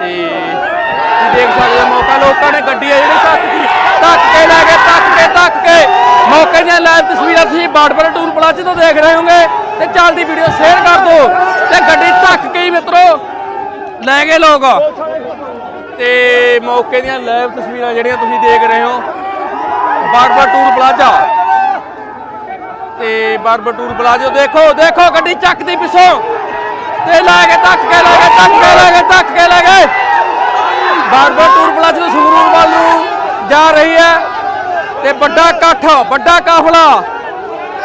ਤੇ ਤੁਸੀਂ ਦੇਖ ਸਕਦੇ ਹੋ ਮੌਕਾ, ਲੋਕਾਂ ਨੇ ਗੱਡੀ ਆ ਜਿਹੜੀ ਧੱਕ ਦੀ ਧੱਕ ਕੇ ਲੈ ਗਏ, ਧੱਕ ਕੇ ਧੱਕ ਕੇ। ਮੌਕੇ ਦੀਆਂ ਲਾਈਵ ਤਸਵੀਰਾਂ ਤੁਸੀਂ ਬਾਰਡਰ ਟੂਲ ਪਲਾਜ਼ੇ ਤੋਂ ਦੇਖ ਰਹੇ ਹੋਗੇ ਤੇ ਚੱਲਦੀ ਵੀਡੀਓ ਸ਼ੇਅਰ ਕਰ ਦਿਓ ਤੇ ਗੱਡੀ ਧੱਕ ਕੇ ਹੀ ਮਿੱਤਰੋ ਲੈ ਗਏ ਲੋਕ। ਤੇ ਮੌਕੇ ਦੀਆਂ ਲਾਈਵ ਤਸਵੀਰਾਂ ਜਿਹੜੀਆਂ ਤੁਸੀਂ ਦੇਖ ਰਹੇ ਹੋ ਬਾਰਬਰ ਟੂਲ ਪਲਾਜ਼ਾ। ਤੇ ਬਾਰਬਰ ਟੂਲ ਪਲਾਜ਼ਾ ਦੇਖੋ ਦੇਖੋ ਗੱਡੀ ਚੱਕਦੀ ਪਿੱਛੋਂ। ਤੇ ਲੈ ਕੇ ਧੱਕ ਕੇ, ਲੈ ਕੇ ਧੱਕ ਕੇ, ਲੈ ਕੇ ਧੱਕ ਕੇ, ਲੈ ਗਏ ਬਾਰਬਰ ਟੂਰ ਪਲਾਜ਼ਾ ਤੋਂ ਸੰਗਰੂਰ ਵੱਲ ਨੂੰ ਜਾ ਰਹੀ ਹੈ ਤੇ ਵੱਡਾ ਇਕੱਠ ਵੱਡਾ ਕਾਫਲਾ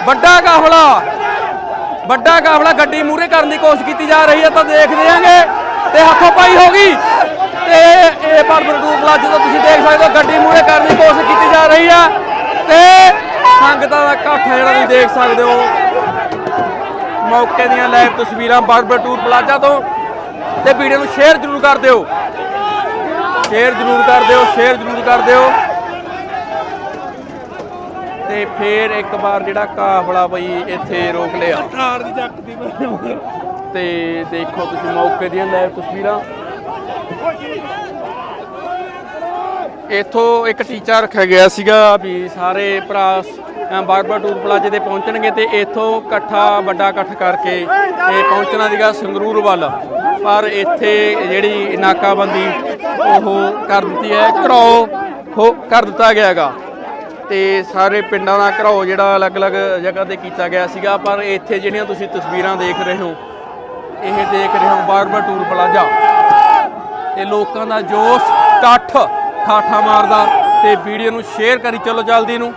ਵੱਡਾ ਕਾਫਲਾ ਵੱਡਾ ਕਾਫਲਾ ਗੱਡੀ ਮੂਰੇ ਕਰਨ ਦੀ ਕੋਸ਼ਿਸ਼ ਕੀਤੀ ਜਾ ਰਹੀ ਹੈ, ਤਾਂ ਦੇਖਦੇ ਆਂਗੇ ਤੇ ਹੱਥੋਂ ਪਾਈ ਹੋ ਗਈ। ਤੇ ਇਹ ਬਾਰਬਰ ਟੂਰ ਪਲਾਜ਼ਾ ਤੋਂ ਤੁਸੀਂ ਦੇਖ ਸਕਦੇ ਹੋ, ਗੱਡੀ ਮੂਰੇ ਕਰਨ ਦੀ ਕੋਸ਼ਿਸ਼ ਕੀਤੀ ਜਾ ਰਹੀ ਹੈ। ਤੇ ਸੰਗਤਾਂ ਦਾ ਇਕੱਠ ਜਿਹੜਾ ਤੁਸੀਂ ਦੇਖ ਸਕਦੇ ਹੋ। ਮੌਕੇ ਦੀਆਂ ਲਾਈਵ ਤਸਵੀਰਾਂ ਬਾਰਬਰ ਟੂਰ ਪਲਾਜ਼ਾ ਤੋਂ। ਤੇ ਵੀਡੀਓ ਨੂੰ ਸ਼ੇਅਰ ਜ਼ਰੂਰ ਕਰ ਦਿਓ। ਸ਼ੇਅਰ ਜ਼ਰੂਰ ਕਰ ਦਿਓ ਸ਼ੇਅਰ ਜ਼ਰੂਰ ਕਰ ਦਿਓ। ਤੇ ਫੇਰ ਇੱਕ ਵਾਰ ਜਿਹੜਾ ਕਾਫਲਾ ਬਈ ਇੱਥੇ ਰੋਕ ਲਿਆ। ਕਾਰ ਦੀ ਤੇ ਦੇਖੋ ਤੁਸੀਂ ਮੌਕੇ ਦੀਆਂ ਲਾਈਵ ਤਸਵੀਰਾਂ। ਇਥੋਂ ਇੱਕ ਟੀਚਾ ਰੱਖਿਆ ਗਿਆ ਸੀਗਾ ਵੀ ਸਾਰੇ ਭਰਾ ਅ, ਬਾਰਬਰ ਟੂਰ ਪਲਾਜ਼ੇ ਤੇ ਪਹੁੰਚਣਗੇ ਤੇ ਇੱਥੋਂ ਇਕੱਠਾ ਵੱਡਾ ਇਕੱਠ ਕਰਕੇ ਇਹ ਪਹੁੰਚਣਾ ਸੀਗਾ ਸੰਗਰੂਰ ਵੱਲ। ਪਰ ਇੱਥੇ ਜਿਹੜੀ ਨਾਕਾਬੰਦੀ ਉਹ ਕਰ ਦਿੱਤੀ ਹੈ ਘਰਾਓ ਹੋ ਕਰ ਦਿੱਤਾ ਗਿਆ ਹੈਗਾ। ਤੇ ਸਾਰੇ ਪਿੰਡਾਂ ਦਾ ਘਰਾਓ ਜਿਹੜਾ ਅਲੱਗ-ਅਲੱਗ ਜਗ੍ਹਾ ਤੇ ਕੀਤਾ ਗਿਆ ਸੀਗਾ ਪਰ ਇੱਥੇ ਜਿਹੜੀਆਂ ਤੁਸੀਂ ਤਸਵੀਰਾਂ ਦੇਖ ਰਹੇ ਹੋ ਇਹ ਦੇਖ ਰਹੇ ਹੋ ਬਾਰਬਰ ਟੂਲ ਪਲਾਜ਼ਾ। ਤੇ ਲੋਕਾਂ ਦਾ ਜੋਸ਼ ਇਕੱਠ ਠਾਠਾ ਮਾਰਦਾ ਤੇ ਵੀਡੀਓ ਨੂੰ ਸ਼ੇਅਰ ਕਰੀ ਚਲੋ ਜਲਦੀ ਨੂੰ।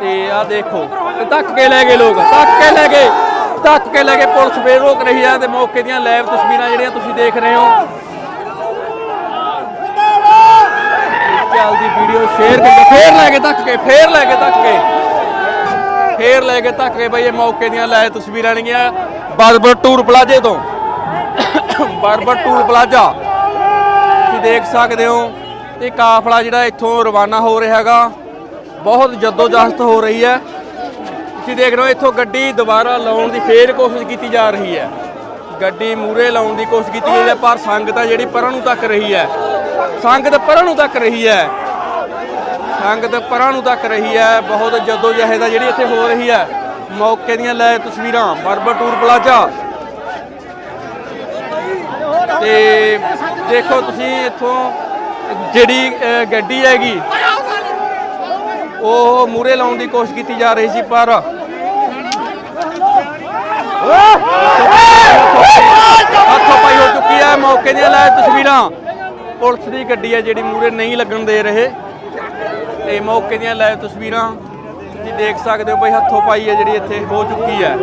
ਤੇ ਆ ਦੇਖੋ ਧੱਕ ਕੇ ਲੈ ਗਏ ਲੋਕ, ਧੱਕ ਕੇ ਲੈ ਗਏ, ਧੱਕ ਕੇ ਲੈ ਕੇ ਪੁਲਿਸ ਫੇਰ ਰੋਕ ਰਹੀ ਹੈ ਤੇ ਮੌਕੇ ਦੀਆਂ ਲਾਈਵ ਤਸਵੀਰਾਂ ਜਿਹੜੀਆਂ ਤੁਸੀਂ ਦੇਖ ਰਹੇ ਹੋ। ਜਲਦੀ ਵੀਡੀਓ ਸ਼ੇਅਰ ਕਰਕੇ ਫੇਰ ਲੈ ਕੇ ਧੱਕ ਕੇ, ਫੇਰ ਲੈ ਕੇ ਧੱਕ ਕੇ। ਫੇਰ ਲੈ ਕੇ ਧੱਕ ਕੇ ਬਈ ਇਹ ਮੌਕੇ ਦੀਆਂ ਲਾਈਵ ਤਸਵੀਰਾਂ ਨੇਗੀਆਂ ਬਾਰਬਰ ਟੂਰ ਪਲਾਜ਼ੇ ਤੋਂ। ਬਾਰਬਰ ਟੂਲ ਪਲਾਜ਼ਾ। ਤੁਸੀਂ ਦੇਖ ਸਕਦੇ ਹੋ ਇਹ ਕਾਫਲਾ ਜਿਹੜਾ ਇੱਥੋਂ ਰਵਾਨਾ ਹੋ ਰਿਹਾ ਹੈਗਾ। ਬਹੁਤ ਜਦੋਜਹਦ ਹੋ ਰਹੀ ਹੈ। ਤੁਸੀਂ ਦੇਖ ਰਹੇ ਹੋ, ਇੱਥੋਂ ਗੱਡੀ ਦੁਬਾਰਾ ਲਾਉਣ ਦੀ ਫੇਰ ਕੋਸ਼ਿਸ਼ ਕੀਤੀ ਜਾ ਰਹੀ ਹੈ। ਗੱਡੀ ਮੂਰੇ ਲਾਉਣ ਦੀ ਕੋਸ਼ਿਸ਼ ਕੀਤੀ ਜਾ ਰਹੀ ਹੈ, ਪਰ ਸੰਗਤ ਆ ਜਿਹੜੀ ਪਰਾਂ ਨੂੰ ਤੱਕ ਰਹੀ ਹੈ, ਸੰਗਤ ਪਰਾਂ ਨੂੰ ਤੱਕ ਰਹੀ ਹੈ। ਸੰਗਤ ਪਰਾਂ ਨੂੰ ਤੱਕ ਰਹੀ ਹੈ, ਬਹੁਤ ਜਦੋਜਹਿਦ ਆ ਜਿਹੜੀ ਇੱਥੇ ਹੋ ਰਹੀ ਹੈ। ਮੌਕੇ ਦੀਆਂ ਲੈ ਤਸਵੀਰਾਂ, ਬਰਬਰ ਟੂਰ ਪਲਾਜ਼ਾ। ਤੇ ਦੇਖੋ ਤੁਸੀਂ ਇੱਥੋਂ ਜਿਹੜੀ ਗੱਡੀ ਹੈਗੀ ਉਹ ਮੂਰੇ ਲਾਉਣ ਦੀ ਕੋਸ਼ਿਸ਼ ਕੀਤੀ ਜਾ ਰਹੀ ਸੀ, ਪਰ ਹੱਥੋਂ ਪਾਈ ਹੋ ਚੁੱਕੀ ਹੈ, ਮੌਕੇ ਦੀਆਂ ਲੈ ਤਸਵੀਰਾਂ। ਪੁਲਿਸ ਦੀ ਗੱਡੀ ਹੈ ਜਿਹੜੀ ਮੂਰੇ ਨਹੀਂ ਲੱਗਣ ਦੇ ਰਹੇ। ਤੇ ਮੌਕੇ ਦੀਆਂ ਲੈ ਤਸਵੀਰਾਂ ਤੁਸੀਂ ਦੇਖ ਸਕਦੇ ਹੋ ਬਈ, ਹੱਥੋਂ ਪਾਈ ਹੈ ਜਿਹੜੀ ਇੱਥੇ ਹੋ ਚੁੱਕੀ ਹੈ।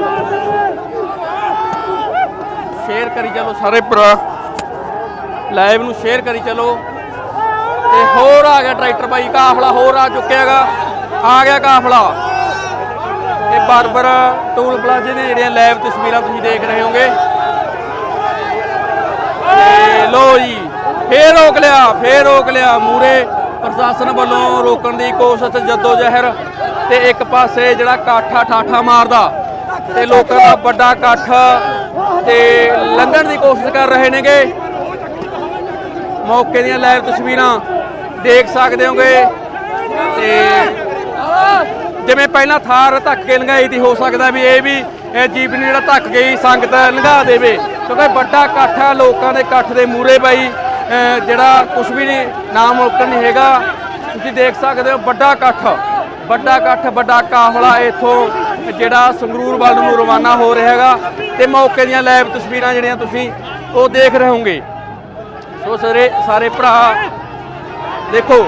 ਸ਼ੇਅਰ ਕਰੀ ਚਲੋ ਸਾਰੇ ਭਰਾ। ਲਾਈਵ ਨੂੰ ਸ਼ੇਅਰ ਕਰੀ ਚਲੋ। ਤੇ ਹੋਰ ਆ ਗਿਆ ਟਰੈਕਟਰ ਬਾਈ, ਕਾਫਲਾ ਹੋਰ ਆ ਚੁੱਕਿਆ ਹੈਗਾ। ਆ ਗਿਆ ਕਾਫਲਾ। ਇਹ ਬਾਰਬਰ ਟੂਲ ਪਲਾਜ਼ੇ ਦੀਆਂ ਜਿਹੜੀਆਂ ਲਾਈਵ ਤਸਵੀਰਾਂ ਤੁਸੀਂ ਦੇਖ ਰਹੇ ਹੋਗੇ। ਤੇ ਲੋ ਜੀ, ਫੇਰ ਰੋਕ ਲਿਆ, ਫੇਰ ਰੋਕ ਲਿਆ ਮੂਰੇ ਪ੍ਰਸ਼ਾਸਨ ਵੱਲੋਂ ਰੋਕਣ ਦੀ ਕੋਸ਼ਿਸ਼ ਜੱਦੋ ਜ਼ਹਿਰ ਤੇ ਇੱਕ ਪਾਸੇ ਜਿਹੜਾ ਕਾਠਾ ਠਾਠਾ ਮਾਰਦਾ ਤੇ ਲੋਕਾਂ ਦਾ ਵੱਡਾ ਇਕੱਠ ਤੇ ਲੰਘਣ ਦੀ ਕੋਸ਼ਿਸ਼ ਕਰ ਰਹੇ ਨੇਗੇ। ਮੌਕੇ ਦੀਆਂ ਲਾਈਵ ਤਸਵੀਰਾਂ ਦੇਖ ਸਕਦੇ ਹੋਗੇ ਤੇ ਜਿਵੇਂ ਪਹਿਲਾਂ ਥਾਰ ਧੱਕ ਕੇ ਲੰਘਾਈ ਦੀ ਹੋ ਸਕਦਾ ਵੀ ਇਹ ਵੀ ਇਹ ਜੀਪ ਨੂੰ ਜਿਹੜਾ ਧੱਕ ਗਈ ਸੰਗਤ ਲੰਘਾ ਦੇਵੇ। ਕਿਉਂਕਿ ਵੱਡਾ ਇਕੱਠ ਆ, ਲੋਕਾਂ ਦੇ ਇਕੱਠ ਦੇ ਮੂਰੇ ਬਾਈ ਜਿਹੜਾ ਕੁਝ ਵੀ ਨਹੀਂ, ਨਾਮ ਮੁਮਕਨ ਨਹੀਂ ਹੈਗਾ। ਤੁਸੀਂ ਦੇਖ ਸਕਦੇ ਹੋ, ਵੱਡਾ ਇਕੱਠ ਵੱਡਾ ਇਕੱਠ, ਵੱਡਾ ਕਾਫਲਾ ਇੱਥੋਂ ਜਿਹੜਾ ਸੰਗਰੂਰ ਵੱਲ ਨੂੰ ਰਵਾਨਾ ਹੋ ਰਿਹਾ ਹੈਗਾ। ਤੇ ਮੌਕੇ ਦੀਆਂ ਲਾਈਵ ਤਸਵੀਰਾਂ ਜਿਹੜੀਆਂ ਤੁਸੀਂ ਉਹ ਦੇਖ ਰਹੇ ਹੋਗੇ ਸੋ ਸਾਰੇ ਸਾਰੇ ਭਰਾ, ਦੇਖੋ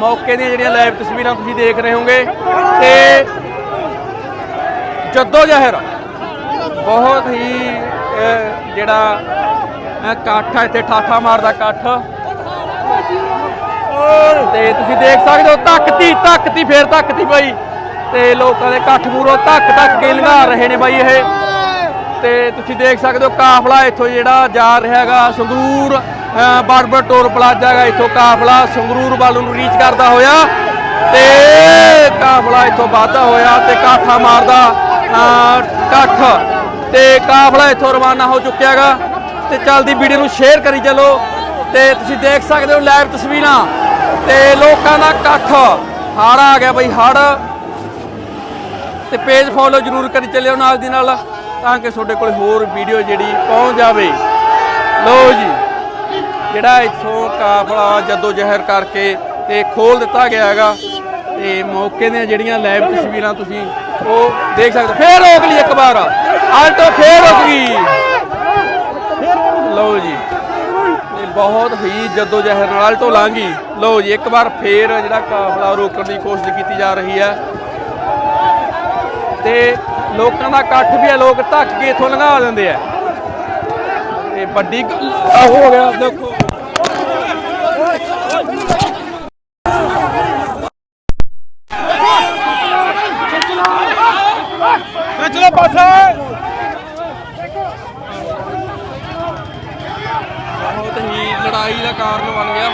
ਮੌਕੇ ਦੀਆਂ ਜਿਹੜੀਆਂ ਲਾਈਵ ਤਸਵੀਰਾਂ ਤੁਸੀਂ ਦੇਖ ਰਹੇ ਹੋਗੇ ਤੇ ਜੱਦੋ ਜ਼ਹਿਰ ਬਹੁਤ ਹੀ ਜਿਹੜਾ ਅਹ, ਇਕੱਠ ਆ ਇੱਥੇ ਠਾਠਾ ਮਾਰਦਾ ਇਕੱਠ। ਤੇ ਤੁਸੀਂ ਦੇਖ ਸਕਦੇ ਹੋ ਧੱਕਤੀ ਧੱਕਤੀ ਫੇਰ ਧੱਕਤੀ ਬਾਈ। ਤੇ ਲੋਕਾਂ ਦੇ ਇਕੱਠ ਮੂਰੋਂ ਧੱਕ ਧੱਕ ਕੇ ਲੰਘਾ ਰਹੇ ਨੇ ਬਾਈ ਇਹ। ਤੇ ਤੁਸੀਂ ਦੇਖ ਸਕਦੇ ਹੋ ਕਾਫਲਾ ਇੱਥੋਂ ਜਿਹੜਾ ਜਾ ਰਿਹਾ ਹੈਗਾ ਸੰਗਰੂਰ। ਬਾਰਬਰ ਟੋਲ ਪਲਾਜ਼ਾ ਹੈਗਾ ਇੱਥੋਂ ਕਾਫਲਾ ਸੰਗਰੂਰ ਵੱਲ ਨੂੰ ਰੀਚ ਕਰਦਾ ਹੋਇਆ ਤੇ ਕਾਫਲਾ ਇੱਥੋਂ ਵਾਧਾ ਹੋਇਆ ਤੇ ਕਾਠਾ ਮਾਰਦਾ ਅਹ, ਇਕੱਠ ਤੇ ਕਾਫਲਾ ਇੱਥੋਂ ਰਵਾਨਾ ਹੋ ਚੁੱਕਿਆ ਹੈਗਾ ਤੇ ਚੱਲਦੀ ਵੀਡੀਓ ਨੂੰ ਸ਼ੇਅਰ ਕਰੀ ਚੱਲੋ ਤੇ ਤੁਸੀਂ ਦੇਖ ਸਕਦੇ ਹੋ ਲਾਈਵ ਤਸਵੀਰਾਂ ਤੇ ਲੋਕਾਂ ਦਾ ਇਕੱਠ ਹੜ ਆ ਗਿਆ ਬਈ ਹੜ। ਤੇ ਪੇਜ ਫੋਲੋ ਜਰੂਰ ਕਰੀ ਚੱਲਿਓ ਨਾਲ ਦੀ ਨਾਲ ਤਾਂ ਕਿ ਤੁਹਾਡੇ ਕੋਲ ਹੋਰ ਵੀਡੀਓ ਜਿਹੜੀ ਪਹੁੰਚ ਜਾਵੇ। ਲਓ ਜੀ। ਜਿਹੜਾ ਇੱਥੋਂ ਕਾਫਲਾ ਜੱਦੋ ਜ਼ਹਿਰ ਕਰਕੇ ਤੇ ਖੋਲ ਦਿੱਤਾ ਗਿਆ ਹੈਗਾ ਤੇ ਮੌਕੇ ਦੀਆਂ ਜਿਹੜੀਆਂ ਲਾਈਵ ਤਸਵੀਰਾਂ ਤੁਸੀਂ ਉਹ ਦੇਖ ਸਕਦੇ ਹੋ। ਫੇਰ ਰੋਕ ਲਈ ਇੱਕ ਵਾਰ। ਆਲਟੋ ਫੇਰ ਰੁਕ ਗਈ। ਲਓ ਜੀ। ਇਹ ਬਹੁਤ ਹੀ ਜੱਦੋ ਜ਼ਹਿਰ ਨਾਲ ਆਲਟੋ ਲਾਂਗੀ ਲਓ ਜੀ, ਇੱਕ ਵਾਰ ਫੇਰ ਜਿਹੜਾ ਕਾਫਲਾ ਰੋਕਣ ਦੀ ਕੋਸ਼ਿਸ਼ ਕੀਤੀ ਜਾ ਰਹੀ ਹੈ। ਤੇ ਲੋਕਾਂ ਦਾ ਇਕੱਠ ਵੀ ਹੈ, ਲੋਕ ਧੱਕ ਕੇ ਇੱਥੋਂ ਲੰਘਾ ਦਿੰਦੇ ਆ। ਤੇ ਵੱਡੀ ਗੱਲ ਹੋ ਗਿਆ, ਦੇਖੋ। ਚਲੋ ਪਾਸੇ। ਬਹੁਤ ਹੀ ਲੜਾਈ ਦਾ ਕਾਰਨ ਬਣ ਗਿਆ।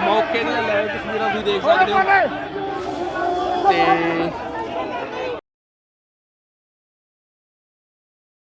ਮੌਕੇ ਦੀਆਂ ਲਾਈਵ ਤਸਵੀਰਾਂ ਤੁਸੀਂ ਦੇਖ ਸਕਦੇ ਹੋ। ਤੇ